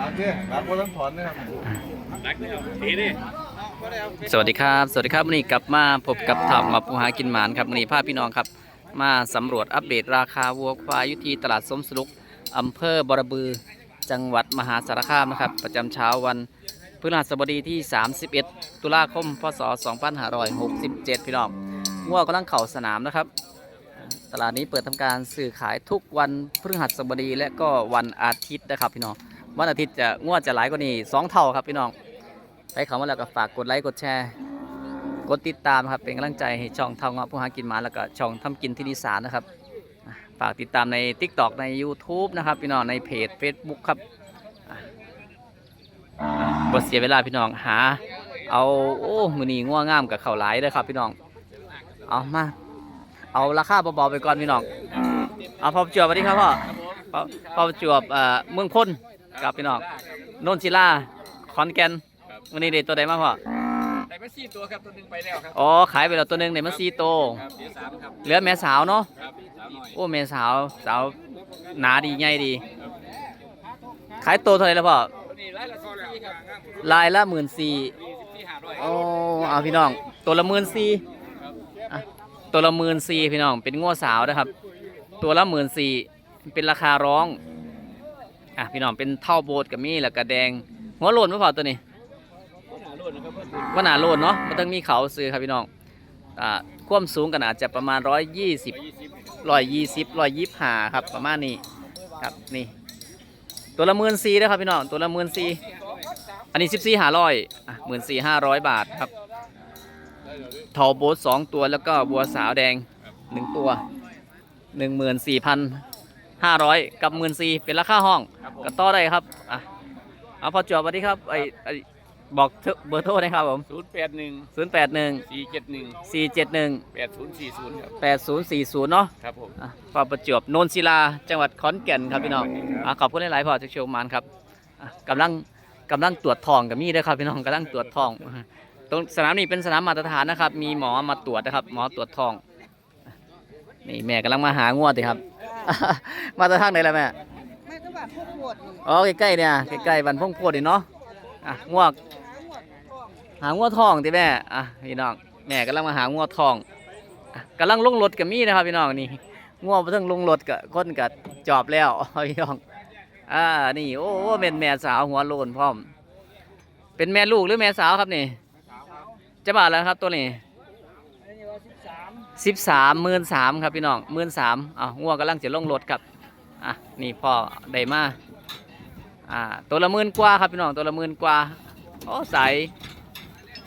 รักเนี่ยรักก็ต้องถอนนะครับสวัสดีครับ สวัสดีครับวันนี้กลับมาพบกับทำมาปูหากินหมานครับวันนี้พาพี่น้องครับ มาสำรวจอัปเดตราคาวัวควายอยุทีตลาดสมสลุกอำเภอบรบือ จังหวัดมหาสารคามนะครับ ประจำเช้าวันพฤหัสบดีที่ 31 ตุลาคม พศ 2567 พี่น้องวัวกำลังเข่าสนามนะครับ ตลาดนี้เปิดทำการสื่อขายทุกวันพฤหัสบดีและก็วันอาทิตย์นะครับพี่น้อง วันอาทิตย์จะงวดจะหลายกว่านี้สองเท่าครับพี่น้องไปเขามาแล้วก็ฝากกดไลค์กดแชร์ กดติดตามครับเป็นกำลังใจให้ช่องเท่าเงาะผู้หากินหมาแล้วก็ช่องทำกินที่ดีสานนะครับฝากติดตามใน TikTok ใน YouTube นะครับ พี่น้องในเพจ Facebook ครับอะอะบทเสียเวลาพี่น้องหา เอาโอ้มือนีง่วงงามกับเข่าวหลายเลยครับ พี่น้องเอามาเอาราคาเบาๆไปก่อนพี่น้องเอาพอจวบสวัสดีครับพ่อพอจวบเอ่อเมืองพ้น กับพี่น้องโนนศิลาขอนแก่นวันนี้เด็ดตัวใดมาพ่อได้มาสี่ตัวครับตัวหนึงไปแล้วครับอ๋อขายไปแล้วตัวหนึ่งในมันซีโตวครับเดี๋ยวสามครับเหลือแม่สาวเนาะครับสาวหน่อยโอ้แม่สาวสาวหนาดีใหญ่ดี ขายตัวเท่าไหร่แล้วพ่อตัวนี้ไล่ละสองที่ครับลายละหมื่นสี่สี่สิบสี่ห้าร้อยโอ้เอาพี่น้องตัวละหมื่นสี่อะตัวละหมื่นสี่พี่น้องเป็นง้วสาวนะครับ ตัวละหมื่นสี่เป็นราคาร้อง อะพี่น้องเป็นเท่าโบสกับมีแล้วก็แดง หัวโลนไม่พอตัวนี้หนารุ่นนะครับว่าหนาโลนเนาะมันต้องมีเขาซื้อครับพี่น้องอ่าความสูงกันอาจจะประมาณร้อยยี่สิบร้อยยี่สิบร้อยยี่ห้าครับประมาณนี้ครับนี่ ตัวละหมื่นสี่นะครับพี่น้องตัวละหมื่นสี่อันนี้สิบสี่ห้าร้อยอะหมื่นสี่ห้าร้อยบาทครับเทอโบสสองตัวแล้วก็บัวสาวแดงหนึ่งตัวหนึ่งหมื่นสี่พัน ห้าร้อยกับหมื่นสี่เป็นราคาห้องครับผม ก็ต่อได้ครับอะเอาพอจวบสวัสดีครับไอไอบอกเถอะเบอร์โทรนะครับผมศูนย์แปดหนึ่งศูนย์แปดหนึ่งสี่เจ็ดหนึ่งสี่เจ็ดหนึ่งแปดศูนย์สี่ศูนย์ครับ แปดศูนย์สี่ศูนย์เนาะ ครับผม อะพอประจวบโนนศิลา จังหวัดขอนแก่นครับพี่น้องอะขอบคุณหลายๆพอจะโชว์มันครับอะกำลังกำลังตรวจทองกับมีด้วยครับพี่น้องกำลังตรวจทองตรงสนามนี้เป็นสนามมาตรฐานนะครับ มีหมอมาตรวจนะครับ หมอตรวจทอง นี่แม่กำลังมาหางวดสิครับ มาตรฐานไหนล่ะแม่แม่ก็แบบพวกปวดนี่อ๋อใกล้ๆเนี่ยใกล้ๆบันพงโพดนี่เนาะอะงวก หางวดทองที่แม่ อะพี่น้อง แม่กำลังมาหางวดทองอะกำลังลงรถกับมีนะครับพี่น้องนี่งวดเพิ่งลงรถกับคนกับจอบแล้ว พี่น้อง อ่า นี่ โอ้เป็นแม่สาวหัวโลนพร้อม เป็นแม่ลูกหรือแม่สาวครับนี่ จะบาทแล้วครับตัวนี้อันนี้ว่าสิบ สิบสามหมื่นสามครับพี่น้องหมื่นสามอะงัวกำลังจะลงรถครับอะนี่พ่อได้มาอ่าตัวละหมื่นกว่าครับพี่น้องตัวละหมื่นกว่าโอ้สาย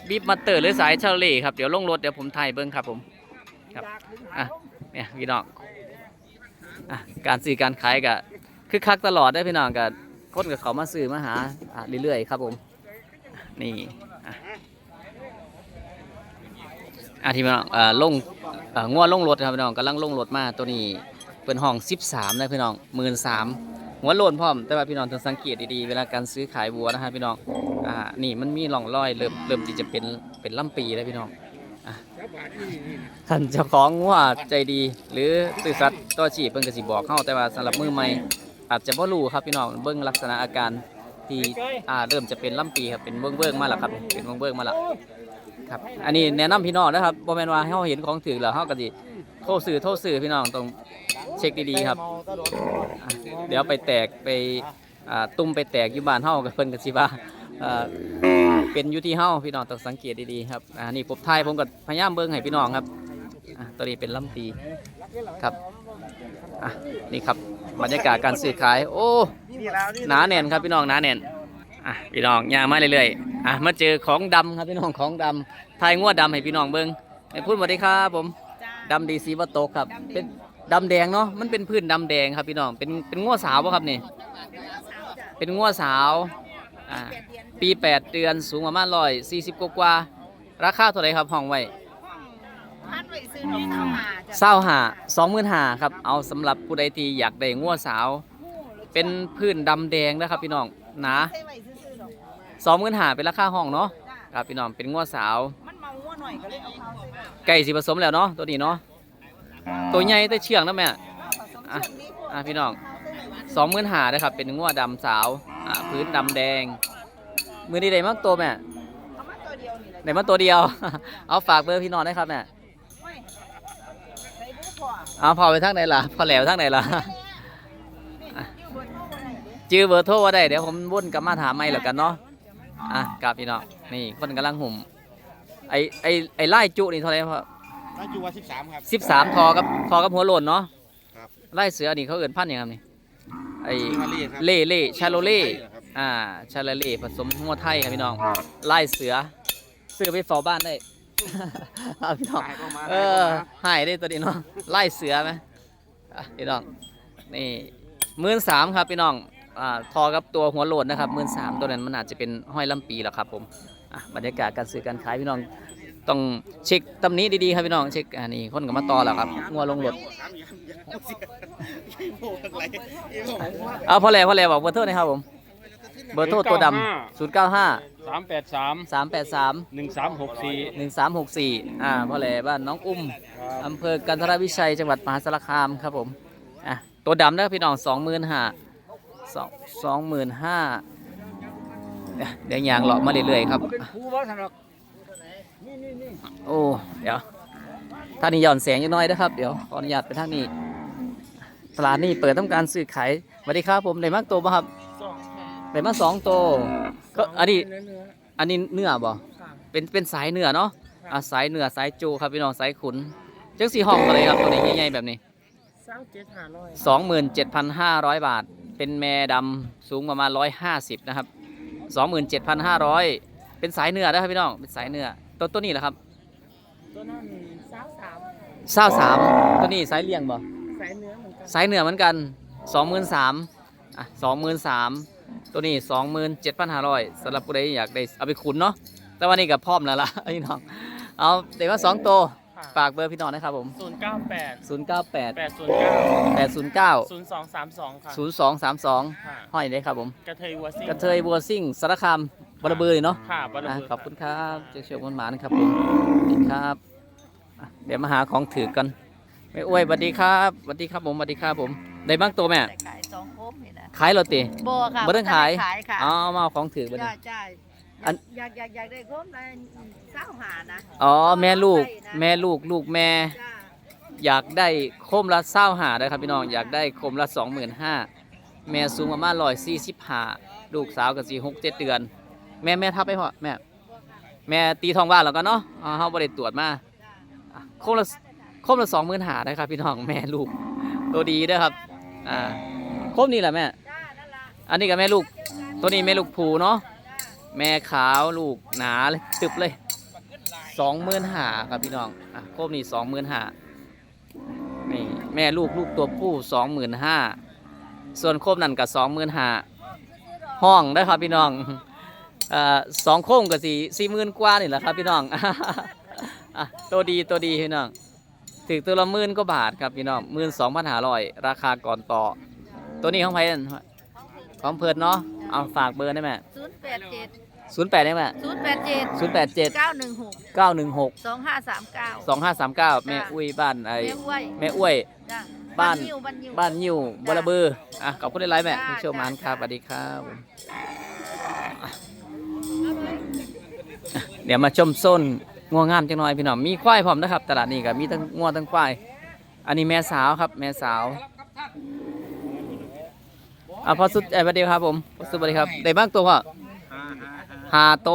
บีบมาเตอร์หรือสายเชาเล่ครับเดี๋ยวลงรถเดี๋ยวผมถ่ายเบิ้งครับผมครับอะเนี่ยพี่น้องอะการซื้อการขายกับคือคักตลอดได้พี่น้องกับคนกับเขามาซื้อมาหาอะเรื่อยๆครับผมนี่อะอะที่พี่น้องอ่าลง เอ่องัวลงรถครับพี่น้องกำลังลงรถมาตัวนี้เป็นห้อง 13นะพี่น้องหมื่นสามหัวโลนพร้อมแต่ว่าพี่น้องต้องสังเกตดีๆเวลาการซื้อขายวัวนะฮะพี่น้องอ่านี่มันมีร่องรอยเริ่มเริ่มที่จะเป็นเป็นลำปีแล้วพี่น้องอะท่านเจ้าของงัวใจดีหรือสื่อสัตว์ตัวฉีดเพิ่นก็สิบอกเข้าแต่ว่าสำหรับมือใหม่อาจจะบ่รู้ครับพี่น้องเบิ่งลักษณะอาการที่อ่าเริ่มจะเป็นลำปีครับเป็นเบิ่งเบิ่งมาแล้วครับเป็นเบิ่งเบิ่งมาแล้ว ครับ อันนี้แนะนำพี่น้องนะครับบ่แม่นว่าเฮาเห็นของถือแล้วเฮาก็สิโทรสื่อโทรสื่อพี่น้องต้องเช็คดีๆครับ เดี๋ยวไปแตกไปตุ้มไปแตกอยู่บ้านเฮากับเพิ่นก็สิว่าอ่าเป็นอยู่ที่เฮาพี่น้องต้องสังเกตดีๆครับอ่านี่ผมถ่ายผมก็พยายามเบิ่งให้พี่น้องครับอะตัวนี้เป็นลำปีครับอะนี่ครับบรรยากาศการซื้อขาย โอ้หนาแน่นครับพี่น้องหนาแน่น อะพี่น้องย่างมาเรื่อยๆอะมาเจอของดำครับพี่น้องของดำทายงวดดำให้พี่น้องเบิ้งให้พูดสวัสดีครับผมจ้าดำดีสีวัตโตกครับ เป็นดำแดงเนาะมันเป็นพื้นดำแดงครับพี่น้องเป็นเป็นงวดสาวป่ะครับนี่สาวจ้ะเป็นงวดสาวอ่าแปดเดือนปี8เดือนสูงประมาณร้อยสี่สิบกว่าๆราคาเท่าไหร่ครับห้องไว้พัดไว้ซื้อน้องสาวหาจ้ะเศร้าหาสองหมื่นหาครับ เอาสำหรับผู้ใดที่อยากได้งวดสาว เป็นพื้นดำแดงนะครับพี่น้องหนาใส่ไว้ซื้อๆดอกสองหมื่นหาเป็นราคาห้องเนาะจ้าครับพี่น้องเป็นงวดสาวมันเมาหัวหน่อยก็เลยเอาเขาใส่ไว้ไก่สีผสมแล้วเนาะตัวนี้เนาะตัวใหญ่แต่เชื่องนะแม่ผสมเชือกนี้พวกอะพี่น้องเขาใส่ไว้สองหมื่นหานะครับเป็นงวดดำสาวจอ่าพื้นดำแดง มือนี้ได้มากตัวแม่เอามาตัวเดียวนี่แหละได้มาตัวเดียว เอาฝากเบอร์พี่น้องได้ครับแม่โอ้ยใส่บุ้พอเอาพอไปทางไหนล่ะพอแหลวทางไหนล่ะ นี่ยืมเบนโทรบ่ได้เด้จื้อเบอร์โทรว่าได้เดี๋ยวผมวนกลับมาถามไม่แล้วกันเนาะ อะกับพี่น้องนี่คนกำลังหุ่มไอไอไอไล่จุนี่เท่าไหร่พ่อน่าจูว่าสิบสามครับ สิบสามทอกับทอกับหัวโลนเนาะครับ ไล่เสือนี่เขาเอื่นพันธุ์หยังครับนี่ไอมารีครับเล่เล่ชาโลเล่ครับอ่าชาโลเล่ผสมหัวไทยครับพี่น้องไล่เสือซื้อไปเฝ้าบ้านได้ เอาพี่น้องขายเข้ามาเออหายได้ตัวนี้เนาะไล่เสือไหมอะพี่น้องนี่หมื่นสามครับพี่น้องอ่า ทอกับตัวหัวโหลดนะครับหมื่นสามตัวนั้นมันอาจจะเป็นห้อยลำปีแล้วครับผมอะบรรยากาศการซื้อการขายพี่น้องต้องเช็คตำหนี้ดีๆครับพี่น้องเช็คอันนี้คนก็มาต่อแล้วครับงัวลงรถสามยามยามเสียยี่โมงอะไรยี่โมงเอาพอแล้วพอแล้วบอกเบอร์โทรหนะครับผมเบอร์โทรตัวดำศูนย์เก้าห้าสามแปดสามสามแปดสามหนึ่งสามหกสี่หนึ่งสามหกสี่อ่าพ่อแหล่บ้านน้องอุ้มอำเภอกันทรวิชัยจังหวัดมหาสารคามครับผมอะตัวดำนะครับพี่น้องสองหมื่นห้า สองสองหมื่นห้าเดี๋ยวยางเลาะมาเรื่อยๆครับ เป็นครูว่าสำหรับโอ้ เดี๋ยวท่านนี้หย่อนแสงอยู่หน้อยนะครับ เดี๋ยวขออนุญาตไปทางนี้ ตลาดนี่เปิดทำการซื้อขายสวัสดีครับผมได้มากตัวป่ะครับได้มาสองตัวก็อันนี้อันนี้เนื้อบ่เป็นเป็นสายเนื้อเนาะอะสายเนื้อสายจูครับพี่น้องสายขุนจังสีห้องอะไรครับตัวนี้ใหญ่ๆแบบนี้สร้างเจ็ดหาร้อยสองหมื่นเจ็ดพันห้าร้อยบาท เป็นแม่ดำสูงประมาณร้อยห้าสิบนะครับสองหมื่นเจ็ดพันห้าร้อยเป็นสายเนื้อนะครับพี่น้อง เป็นสายเนื้อตัวตัวนี้แหละครับตัวนั้นสาวสามเศร้าสามตัวนี้สายเลี้ยงบ่สายเนื้อเหมือนกันสายเหนือเหมือนกันสองหมื่นสามอะสองหมื่นสามตัวนี้สองหมื่นเจ็ดพันห้าร้อยสำหรับผู้ใดอยากได้เอาไปขุนเนาะแต่วันนี้กับพร้อมแล้วล่ะพี่น้องเอาเดี๋ยวว่าสอง ตัวฝากเบอร์พี่น้องนะครับผม ศูนย์เก้าแปดศูนย์เก้าแปดแปดศูนย์เก้าแปดศูนย์เก้าศูนย์สองสามสองค่ะศูนย์สองสามสองค่ะห้อยได้ครับผม กระเทยวัวซิ่งกระเทยบัวซิ่งสารคามบรบือเนาะค่ะบรรอะลุขอบคุณครับเจ้าเชียวมันหมานครับผมสวัสดีครับอะเดี๋ยวมาหาของถือกันแม่อ้วยสวัสดีครับสวัสดีครับผมสวัสดีครับผมได้บ้างตัวแม่แต่ขายสองโคมนี่นะขายโรตี บ่ค่ะบ่ต้องขาย ขายค่ะอ๋อมาเอาของถือไปจ้าเลยจ้าอัน อยากอยากอยากได้โคมได้ เศร้าหานะอ๋อแม่ลูกแม่ลูกลูกแม่ จ้าอยากได้โคมละเศร้าหาได้ครับพี่น้องอยากได้โคมละสองหมื่นห้าแม่สูงประมาณร้อยสี่สิบห้าลูกสาวกับสี่หกเจ็ดเดือน แม่แม่ทับไปพอแม่แม่ตีทองว่านแล้วกันเนาะอ๋อเขาบริตรวจมาอะโคมละโคมละสองหมื่นหาได้ครับพี่น้องแม่ลูกตัวดีเด้วยครับอ่าโคมนี่แหละแม่ จ้านั่นล่ะอันนี้กับแม่ลูก ตัวนี้แม่ลูกผูเนาะแม่ขาวลูกหนาเลยตึบเลย สองหมื่นห้าครับพี่น้องอะโคมนี่สองหมื่นห้านี่แม่ลูกลูกตัวผู้สองหมื่นห้าส่วนโคมนั่นกับสองหมื่นห้าห้องได้ครับพี่น้องอ่อสองโคมกับสี่สี่หมื่นกว่านี่แหละครับพี่น้องอะตัวดีตัวดีพี่น้องถึงตัวละหมื่นก็บาทครับพี่น้องหมื่นสองพันห้าร้อยราคาก่อนต่อ ตัวนี้ของไพ่นั่นของเพิดเนาะเอาฝากเบอร์ได้ไหมศูนย์แปดเจ็ด ศูนย์แปดได้ไหมศูนย์แปดเจ็ดศูนย์แปดเจ็ดเก้าหนึ่งหกเก้าหนึ่งหกสองห้าสามเก้าสองห้าสามเก้าแม่อุ้ยบ้านไอ้แม่ห้วยแม่อ้วยจ้าบ้านยิวบ้านยิวบ้านยิวบลบืออะขอบคุณหลายๆแม่จ้าที่เชี่ยวมานจ้าครับสวัสดีครับผมเดี๋ยวมาชมส้นงัวงามจังหน่อยพี่น้องมีควายพร้อมนะครับ ตลาดนี้ก็มีทั้งงัวทั้งควาย อันนี้แม่สาวครับ แม่สาวอะพอสุดเอ้ยสวัสดีครับผมพอสุดสวัสดีครับได้บ้างตัวพ่อห้า ห้าห้าหาโต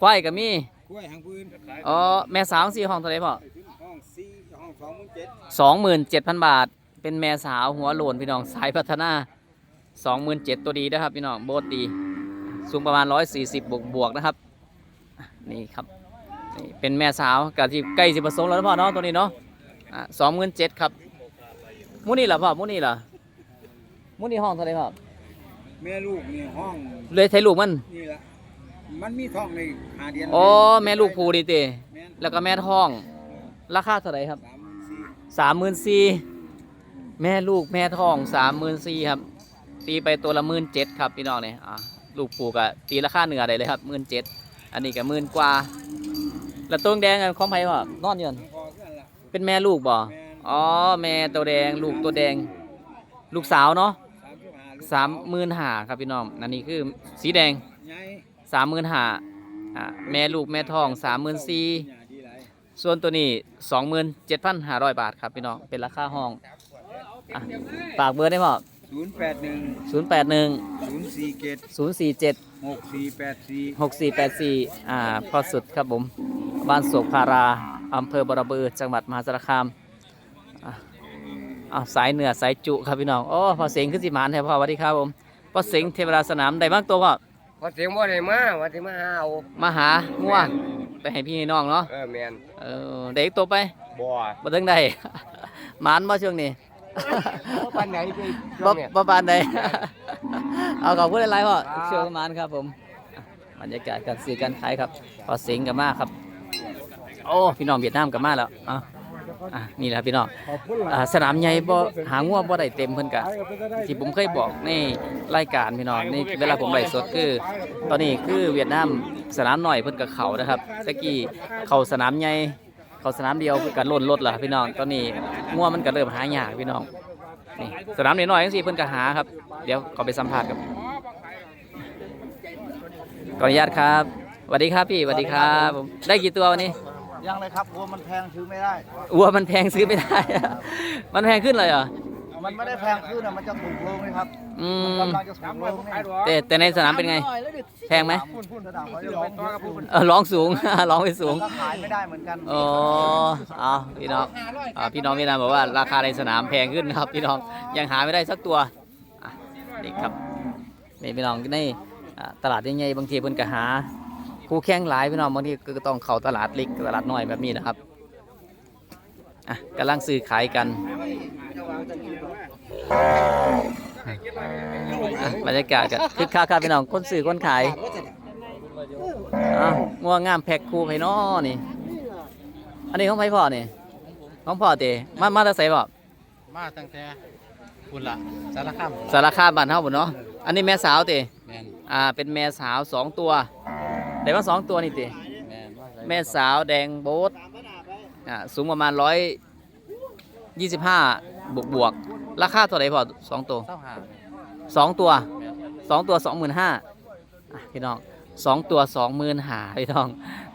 ควายก็มีกล้วยหางปืนอ๋อแม่สาวสี่ห้องเท่าไหรพ่อห้องสี่ห้องสองหมื่นเจ็ดสองหมื่นเจ็ดพันบาท เป็นแม่สาวหัวโลนพี่น้องสายพัฒนาสองหมื่นเจ็ดตัวดีนะครับพี่น้องโบทดีสูงประมาณร้อยสี่สิบบวกบวกๆนะครับนี่ครับนี่เป็นแม่สาวกับที่ใกล้สิผสมแล้วนะพ่อเนาะตัวนี้เนาะสองหมื่นเจ็ดครับหมูนี่เหรอพ่อหมูนี่เหรอหมูนี่ห้องเท่าไหรพ่อแม่ลูกนี่ห้องเลยไทยลูกมันนี่ละ มันมีท้องในหาเดือนอ๋อแม่ลูกผูดีเตแม่นแล้วก็แม่ท้อง ราคาเท่าไหรครับสามหมื่นสี่สามหมื่นสี่แม่ลูกแม่ท้องสามหมื่นสี่ครับ ตีไปตัวละหมื่นเจ็ดครับพี่น้องเนี่ยอะลูกปลูกอะตีราคาเหนือได้เลยครับหมื่นเจ็ดอันนี้ก็หมื่นกว่า แล้วตัวแดงกันของไผ่บ่นอนอยู่นั่นพอเพื่อนละเป็นแม่ลูกบ่แม่นอ๋อ แม่ตัวแดง ลูกตัวแดง ลูกสาวเนาะสามสิบห้าสามหมื่นห้าครับพี่น้อง อันนี้คือสีแดงใหญ่ สามหมื่นห้าอ่าแม่ลูกแม่ทองสามหมื่นสี่หญ้าดีหลายส่วนตัวนี้สองหมื่นเจ็ดพันห้าร้อยบาทครับพี่น้องเป็นราคาห้องอะฝากเบอร์ได้ป่ะศูนย์แปดหนึ่งศูนย์แปดหนึ่งศูนย์สี่เจ็ดศูนย์สี่เจ็ดหกสี่แปดสี่หกสี่แปดสี่อ่าพอสุดครับผมบ้านโศกพาราอำเภอบรบือจังหวัดมหาสารคามอะอ้าวสายเหนือสายจุครับพี่น้องโอ้พอเสียงขึ้นสิหมานแทนพ่อสวัสดีครับผมพอเสียงเทวดาสนามได้มากตัวพ่อ พอเสียงบ่ได้มาว่าสิมาหาเอามาหาง่วงไปให้พี่ให้น้องเนาะเออแม่นเออเด็กตัวไปบ่บ่ถึงได้ หมานมาช่วงนี้บ่ปานไหนไปช่บ่วงเนี่ยบ่ปานใดเอาขอบคุณหลายๆพ่อเชื่อประมาณครับผมอะบรรยากาศการซื้อการขายครับพอเสียงกับมาครับ โอ้พี่น้องเวียดนามกับมาแล้วอะ อะนี่แหละพี่น้องอ่าสนามใหญ่บ่หางัวบ่ได้เต็มเพิ่นกะที่ผมเคยบอกในรายการพี่น้องในเวลาผมไลฟ์สดคือ ตอนนี้คือเวียดนามสนามหน่อยเพิ่นกับเขานะครับตะกี้เขาสนามใหญ่เขาสนามเดียวเพิ่นก็ล่นรถล่ะพี่น้องตอนนี้งัวมันก็เริ่มหายากพี่น้องนี่สนามน้อยๆจังซี่เพิ่นก็หาครับ เดี๋ยวขอไปสัมภาษณ์กับขออนุญาตครับสวัสดีครับพี่สวัสดีครับผมได้กี่ตัววันนี้ ยังเลยครับเพราะว่ามันแพงซื้อไม่ได้ วัวมันแพงซื้อไม่ได้ มันแพงขึ้นเลยเหรอ มันไม่ได้แพงขึ้นอะมันจะถูกลงเลยครับอืมันมกำลังจะถูกลงเนี่ยแต่แต่ในสนามเป็นไง แพงไหมพุ่นพุ่นสนามเขาจะร้องเยอะขึ้นเออร้องสูง ร้องไปสูงก็ขายไม่ได้เหมือนกันอ๋อเอาพี่น้องอ่าพี่น้องพี่น้องบอกว่าราคาในสนามแพงขึ้นนะครับ พี่น้องยังหาไม่ได้สักตัวอะนี่ครับนี่พี่น้องในอ่าตลาดใหญ่ๆบางทีเพิ่นก็หา คู่แข่งหลายพี่น้องบางทีก็ต้องเข้าตลาดเล็กตลาดน้อยแบบนี้นะครับอะกำลังซื้อขายกันอะบรรยากาศก็คึกคักครับพี่น้องคนซื้อคนขายอ้าวง่วงงามแพ็คคู่ไผน้อนี่ อันนี้ของไผพ่อนี่ของพ่อเตมามาแต่ไสบ่มาตั้งแต่คุณล่ะสารคามสารคามบ้านเฮาบ่เนาะ อันนี้แม่สาวเตแม่นอ่าเป็นแม่สาวสองตัวได้มาสองตัวนี่เตแม่นว่าไงแม่สาวแดงโบ๊ทอ่าสูงประมาณร้อยยี่สิบห้าบวกบวกๆราคาเท่าไหร่พ่อสองตัวเศร้าหาสองตัวแม่นสองตัวสองหมื่นห้าพี่น้องสองตัวสองหมื่นหาพี่น้อง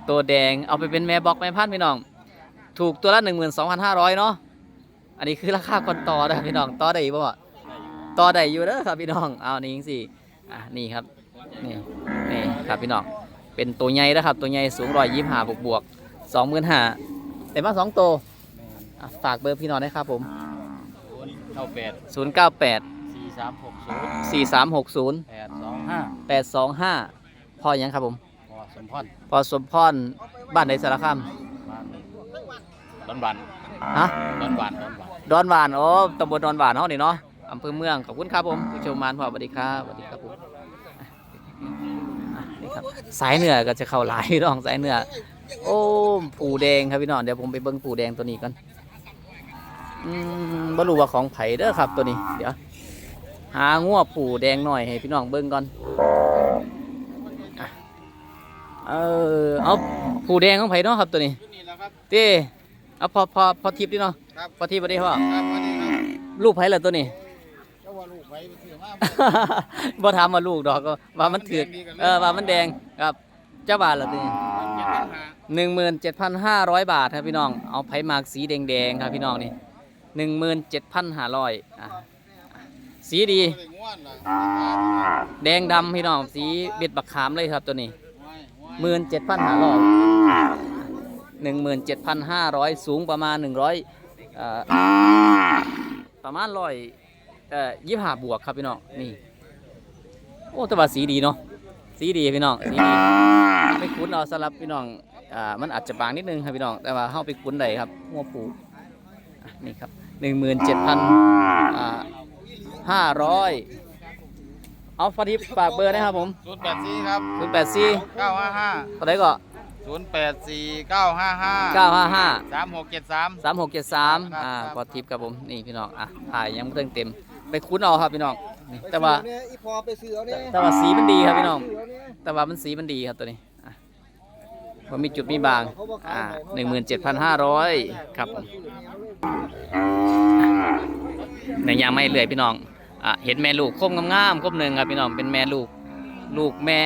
ตัวแดงเอาไปเป็นแม่บอกแม่พันธุ์พี่น้อง ถูกตัวละหนึ่งหมื่นสองพันห้าร้อยเนาะอันนี้คือราคาก่อนต่อนะพี่น้องต่อได้อีกบ่พ่อ ต่อได้อยู่เด้อครับพี่น้องเอานี่จังสิอะนี่ครับนี่นี่ครับพี่น้องเป็นตัวใหญ่นะครับ ตัวใหญ่สูงร้อยยี่สิบห้าบวกบวกสองหมื่นห้าแต่มาสองตัวอะฝากเบอร์พี่น้องได้ครับผมเก้าแปดศูนย์เก้าแปดสี่สามหกศูนย์สี่สามหกศูนย์แปดสองห้าแปดสองห้าพ่อยังครับผมพอสมพรพอสมพรบ้านในสารคามมาดอนบันฮะดอนบันดอนบันดอนหวานโอ้ตำบลดอนหวานเฮานี่เนาะ อำเภอเมืองขอบคุณครับผมผู้ชมมานพ่อสวัสดีครับสวัสดีครับผมอะนี่ครับสายเหนือก็จะเข้าหลายพี่น้องสายเหนือโอ้ผูแดงครับพี่น้องเดี๋ยวผมไปเบิ่งผูแดงตัวนี้ก่อนอืมบ่รู้ว่าของไผเด้อครับตัวนี้เดี๋ยวหางัวผูแดงหน่อยให้พี่น้องเบิ่งก่อนอะเออเอาผูแดงของไผเนาะครับตัวนี้นี่แหละครับเต้เอาพอพอพอทิพย์ดิเนาะครับพอทิพย์บ่ได้พ่อครับวันนี้ครับลูกไผล่ะตัวนี้เจ้า ว่าลูกไปเสือมาบ่ถามว่าลูกดอกก็ว่ามันถือกเออว่ามันแดงครับเจ้าบาทละตัวนี้เจ็ดปัญหาหนึ่งหมื่นเจ็ดพันห้าร้อยบาทครับพี่น้อง เอาไผ่หมากสีแดงๆครับพี่น้องนี่หนึ่งหมื่นเจ็ดพันห้าร้อยอะสีดีบ่ได้ง่วนล่ะแดงดำพี่น้อง สีเบ็ดบักขามเลยครับตัวนี้ง่วยง่วยหมื่นเจ็ดพันห้าร้อยหนึ่งหมื่นเจ็ดพันห้าร้อยสูงประมาณหนึ่งร้อยเอ่อประมาณร้อย เอ่อยี่ห้าบวกครับพี่น้องนี่ โอ้แต่ว่าสีดีเนาะสีดีพี่น้องสีดีไปคุ้นเอาสำหรับพี่น้องอ่ามันอาจจะบางนิดนึงครับพี่น้องแต่ว่าเข้าไปคุ้นได้ครับหัวปูอะนี่ครับหนึ่งหมื่นเจ็ดพันห้าร้อยเอาฟาดิปฝากเบอร์นะครับผมศูนย์แปดสี่ครับศูนย์แปดสี่เก้าห้าห้าเท่าไหร่ก็ศูนย์แปดสี่เก้าห้าห้าเก้าห้าห้าสามหกเจ็ดสามสามหกเจ็ดสามครับอ่าครับพอทิปครับผมนี่พี่น้องอะถ่ายยังไม่เต็มเต็ม ไปคุ้นเอาครับพี่น้องนี่แต่ว่าเนี่ยอีพอไปซื้อเอาเนี่ยแต่ว่าสีมันดีครับพี่น้อง ซื้เอาเนี่ย แต่ว่ามันสีมันดีครับตัวนี้อะมันมีจุดมีบาง อ่าหนึ่งหมื่นเจ็ดพันห้าร้อยครับผมในยางไม่เลื่อยพี่น้อง อะเห็นแม่ลูกคมงามๆคมหนึ่งครับพี่น้อง เป็นแม่ลูก ลูกแม่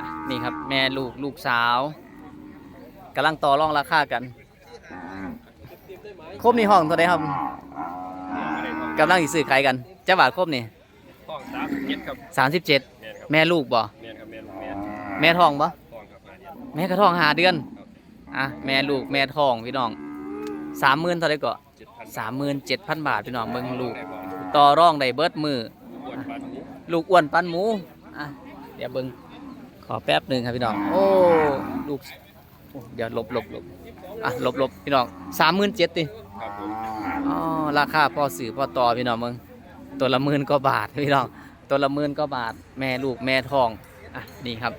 อะนี่ครับ แม่ลูกลูกสาวกำลังต่อรองราคากัน คมนี่ห้องเท่าไหรครับ กำลังสิซื้อขายกันเจ้าบาทคมนี่ห้องสามเจ็ดครับสามสิบเจ็ดแม่นครับแม่ลูกบ่แม่นครับแม่นแม่นแม่ทองบ่ห้องครับมาเนี่ยแม่กระทองหาเดือนอะแม่ลูกแม่ทองพี่น้องสามหมื่นเท่าไหรก็เจ็ดพันสามหมื่นเจ็ดพันบาทพี่น้องเบิ่งลูก ได้บ่ต่อรองได้เบิดมืออ้วนปานนี้ลูกอ้วนปันหมู อะ เดี๋ยวเบิ้งขอแป๊บหนึ่งครับพี่น้อง โอ้ ลูกโอ้เดี๋ยวหลบหลบหลบอะหลบหลบพี่น้องสามหมื่นเจ็ดดิครับผมอ๋อ ราคาพอสื่อพอต่อพี่น้องมึงตัวละหมื่นกว่าบาทพี่น้องตัวละหมื่นกว่าบาทแม่ลูกแม่ทองอะนี่ครับ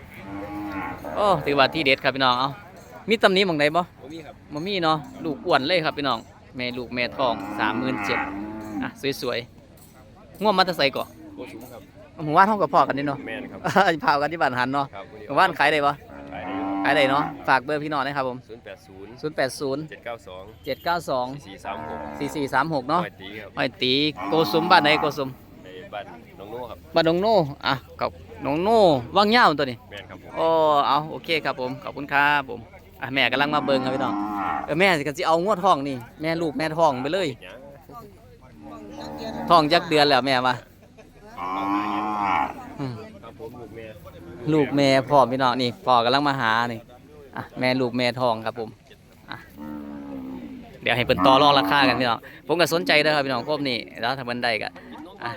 โอ้ถือว่าที่เด็ดครับพี่น้องเอามีตำหนี้มองไหนบ่ผมมีครับบ่มีเนาะลูกอ้วนเลยครับพี่น้องแม่ลูกแม่ทองสามหมื่นเจ็ดอะสวยๆง่วงมาแตะไซก่อโคสูงครับหมู่บ้านห้องกับพ่อกันนี่เนาะแม่นครับพากันที่บ้านหันเนาะครับหมู่บ้านขายได้ปะ ขายได้อยู่ขายได้เนาะฝากเบอร์พี่น้องนะครับผมศูนย์แปดศูนย์0 8 0เจ็ดเก้าสอง7 9 2สี่สี่สามหก4 4 3 6 เนาะห้อยตีครับห้อยตีโกสุมบ้านไหนโกสุมในบ้านน้องโน่ครับบ้านหนองโน่อะกับหนองโน่ว่างเง่าตัวนี้แม่นครับผมโอ้เอาโอเคครับผมขอบคุณครับผมอะแม่กำลังมาเบิ่งครับพี่น้องเออแม่ก็สิเอางวดทองนี่แม่ลูกแม่ทองไปเลยเนี่ยทองจักเดือนแล้วแม่ว่าอืม ครับผมลูกแม่ ลูกแม่พ่อพี่น้องนี่พ่อกำลังมาหานี่อะแม่ลูกแม่ทองครับผมอะเดี๋ยวให้เพิ่นต่อรองราคากันพี่น้องผมก็สนใจเด้อครับพี่น้องครบนี่แล้วถ้าเพิ่นได้ก็อะ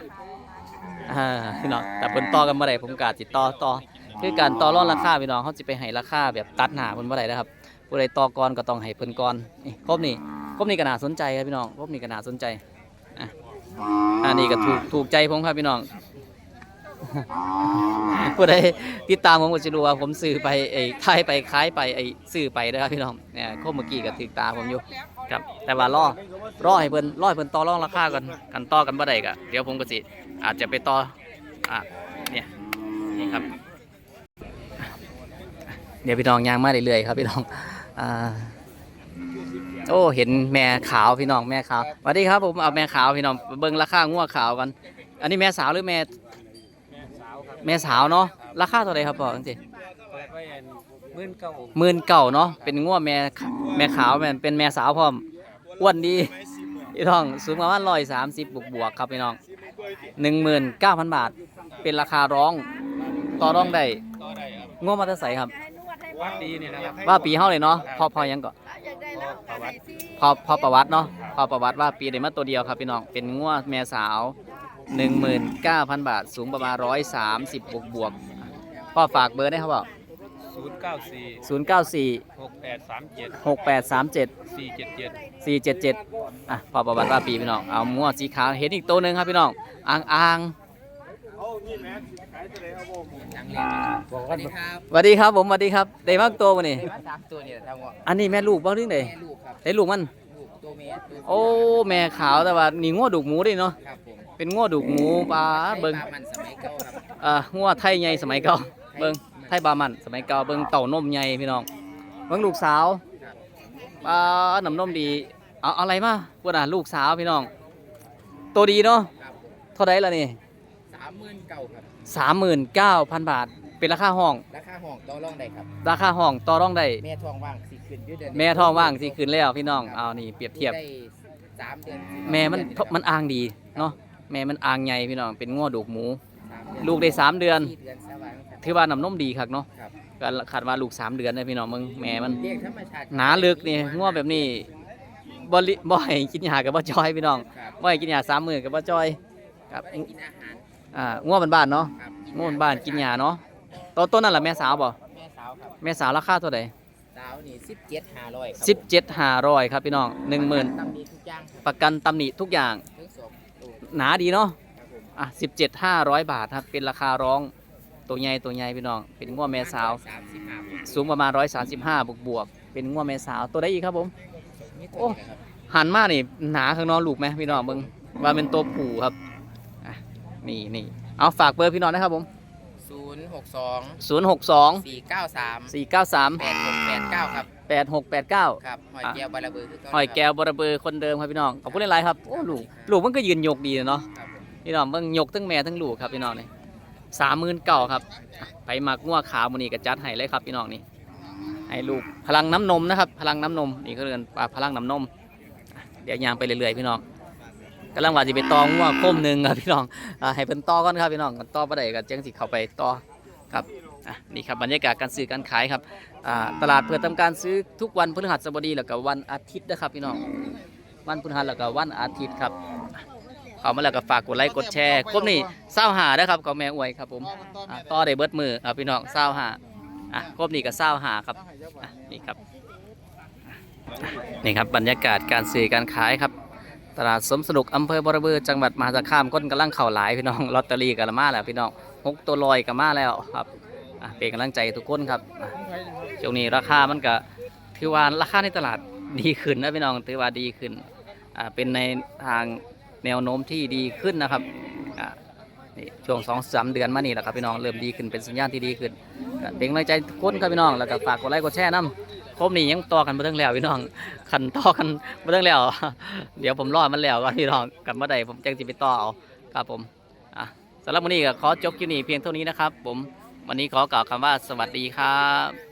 อ่าพี่น้องแต่เพิ่นต่อกันบ่ได้ผมก็สิต่อต่อคือการต่อรองราคาพี่น้องเขาสิไปให้ราคาแบบตัดหน้าเพิ่นบ่ได้นะครับผู้ใดต่อก่อนก็ต้องให้เพิ่นก่อนนี่ครบนี่ครบนี่ก็น่าสนใจครับพี่น้องครบนี่ก็น่าสนใจอะอันนี้ก็ถูกถูกใจผมครับพี่น้อง ผู้ใดติดตามผมก็จะรู้ว่าผมซื้อไปไอ้ท้ายไปขายไปไอ้ซื้อไปนะครับพี่น้องเนี่ยข้อเมื่อกี้ก็ถึกตาผมอยู่ครับแต่ว่ารอรอให้เพิ่นรอให้เพิ่นต่อรองราคากันกันต่อกันบ่ได้ก็เดี๋ยวผมก็สิอาจจะไปต่ออะเนี่ยนี่ครับเดี๋ยวพี่น้องย่างมาเรื่อยๆครับพี่น้องอ่าโอ้เห็นแม่ขาวพี่น้องแม่ขาวสวัสดีครับผมเอาแม่ขาวพี่น้องเบิ่งราคางัวขาวกัน อันนี้แม่สาวหรือแม่ แม่สาวเนาะราคาเท่าไหรครับพ่อจังซี่เปิดไว้หมื่นเก้าหมื่นเก่าเนาะเป็นงัวแม่แม่ขาวแม่นเป็นแม่สาวพร้อมอ้วนดีพี่น้องสูงประมาณร้อยสามสิบบวกบวกๆครับพี่น้องหนึ่งหมื่นเก้าพันบาท เป็นราคาร้องต่อรองได้ต่อได้ครับงัวมาแตะใสครับ วัดดีนี่นะครับว่าปีเฮาเลยเนาะพอพอยังก็พอพอประวัติเนาะพอประวัติว่าปีได้มาตัวเดียวครับพี่น้องเป็นงัวแม่สาว หนึ่งหมื่นเก้าพันบาท สูงประมาณร้อยสามสิบบวกบวกๆพ่อฝากเบอร์ได้ครับพ่อศูนย์เก้าสี่ศูนย์เก้าสี่หกแปดสามเจ็ดหกแปดสามเจ็ดสี่เจ็ดเจ็ด สี่เจ็ดเจ็ดอะพอประวัติว่าปีพี่น้อง เอามัวสีขาว เห็นอีกตัวหนึ่งครับพี่น้อง อ่างอ่างบอกว่าครับสวัสดีครับผมสวัสดีครับ ได้มากตัวมานี่สามตัวนี่แหละทั้งหมดอันนี้แม่ลูกบ้างที่ไหนแม่ลูกครับได้ลูกมัน ลูกตัวเมียตัวโอ้ แม่ขาวแต่ว่านี่งัวดุกหมูเดิเนาะครับผม เป็นงัวดุกหมูปลาเบิงไอ้ปลามันสมัยเก่าครับอ่างัวไทยใหญ่สมัยเก่าเบิงไทยบามันสมัยเก่าเบิงเต่านมใหญ่พี่น้องเบิงลูกสาวปลาน้ำนมดีเอาเอาอะไรมาพวกน่ะลูกสาวพี่น้อง ตัวดีเนาะครับผมเท่าไดล่ะนี่สามหมื่นเก่าครับสามหมื่นเก้าพันบาทเป็นราคาห้อง ราคาห้องต่อรองได้ครับ ราคาห้องต่อรองได้แม่ทองว่างสี่คืนอยืดเดือนแม่ท้องว่างสิคืนแล้วพี่น้องเอานี่เปรียบเทียบได้สามเดือนสี่แม่มันเดือมันอ่างดีเนาะ แม่มันอ่างใหญ่พี่น้องเป็นง้อดูกหมูสามเดือนลูกได้สามเดือนสี่เดือนสว่างครับ ถือว่าน้ำนมดีครับเนาะครับ ก็ขาดว่าลูกสามเดือนเลยพี่น้องมึงแม่มัน เรียกธรรมชาติหนาลึกนี่ง้อแบบนี้บ่ลิบ่ให้กินยากับบ่จอยพี่น้องครับบ่ให้กินยาสามมื้อกับบ่จอยครับได้กินอาหารอ่าง้อบ้านๆเนาะครับง้อบ้านๆกินยาเนาะตัวต้นนั่นแหละแม่สาวบ่แม่สาวครับแม่สาวราคาเท่าไหร่สาวนี่สิบเจ็ดห้าร้อยครับสิบเจ็ดห้าร้อยครับพี่น้องหนึ่งหมื่นตำดีทุกอย่างครับประกันตำหนิทุกอย่างทั้งสองตัว หนาดีเนาะครับผมอะสิบเจ็ดห้าร้อยบาทครับ เป็นราคาร้องตัวใหญ่ตัวใหญ่พี่น้อง เป็นง้วแม่สาวสามสิบห้าบาทสูงประมาณร้อยสามสิบห้าบวกบวกๆเป็นง้วแม่สาวตัวได้อีกครับผมนี่โอ้ตัวนี้นะครับหันมานี่หนาข้างนอกลูกไหมพี่น้องเบิ่งว่าเป็นตัวผู้ครับอะนี่นี่เอาฝากเบอร์พี่น้องนะครับผมศูนย์หกสองศูนย์หกสองสี่เก้าสามสี่เก้าสามแปดหกแปดเก้าครับ แปดหกแปดเก้าครับหอยแก้วบาราเบือคือเาหอยแก้วบระเบอร์คนเดิมครับพี่น้องขอบคุณหลายๆครับโอ้ลูกลูกมันก็ยืนยกดีเนาะครับผมพี่น้องเบิ่งยกทั้งแม่ทั้งลูกครับพี่น้องนี่สามหมื่นเก้าครับอะไปมักงัวขาวมันนี่ก็จัดให้เลยครับพี่น้องนี่ให้ลูกพลังน้ำนมนะครับ พลังน้ำนมนี่ก็เรียกว่าพลังน้ำนมอะเดี๋ยวยางไปเรื่อยๆพี่น้องกำลังว่าจะไปตองงัวโคมหนึ่งครับพี่น้องอ่าให้เป็นต่อก่อนครับพี่น้องกันต่อประเดี๋ยวก็จังสิเข้าไปต่อครับ อะนี่ครับบรรยากาศการซื้อการขายครับอ่าตลาดเปิดทำการซื้อทุกวันพฤหัสบดีแล้วก็วันอาทิตย์นะครับพี่น้องวันพฤหัสแล้วก็วันอาทิตย์ครับเอามาแล้วก็ฝากกดไลค์กดแชร์ครบนี่เศร้าหาได้อครับกับแม่อวยครับผมอะต่อได้เบิดมือเอาพี่น้องเศร้าหาอะครบนี่ก็เศร้าหาครับอะนี่ครับนี่ครับบรรยากาศการซื้อการขายครับตลาดสมสนุกอำเภอบรบือจังหวัดมหาสารคามก้นกำลังเข่าหลายพี่น้องลอตเตอรี่กันมาแล้วพี่น้องหกตัวลอยกันมาแล้วครับ อะเป็นกำลังใจทุกคนครับอะช่วงนี้ราคามันก็ถือว่าราคาในตลาดดีขึ้นนะพี่น้องถือว่าดีขึ้นอ่าเป็นในทางแนวโน้มที่ดีขึ้นนะครับอ่านี่ช่วงสองสามเดือนมานี่แหละครับพี่น้องเริ่มดีขึ้นเป็นสัญญาณที่ดีขึ้นอ่าเป็นกำลังใจทุกคนครับพี่น้องแล้วก็ฝากกดไลค์กดแชร์น้ำครบนี่ยังต่อกันมาตั้งแล้วพี่น้องขันต่อกันมาตั้งแล้ว เดี๋ยวผมรอมันแล้วก่อนพี่น้องกันมื่อใดผมแจ้งจิไปต่อเอาครับผมอะสำหรับวันนี้ก็ขอจบคลิปนี้เพียงเท่านี้นะครับผม วันนี้ขอกล่าวคำว่าสวัสดีครับ